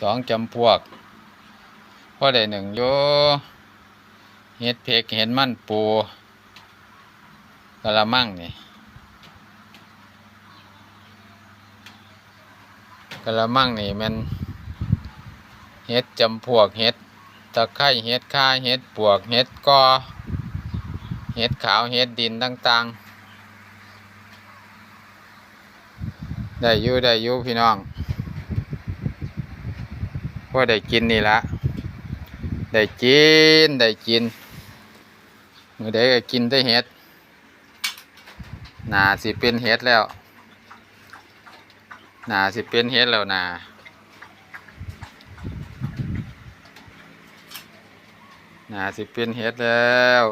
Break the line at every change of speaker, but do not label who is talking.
สองจำพวกพ่อได้หนึ่งโยเห็ดเพกเห็ดมันปูกะละมังนี่กะละมังนี่มันเห็ดจำพวกเห็ดตะไคร้เห็ดข่าเห็ดปวกเห็ดกอเห็ดขาวเห็ดดินต่างๆ ได้อยู่ได้อยู่พี่น้อง อได้กินนี่ละได้กินได้กินมือใดก็กินได้เห็ดหนาสิเป็นเห็ดแล้วหนาสิเป็นเห็ดแล้วนาหนาสิเป็นเห็ดแล้ว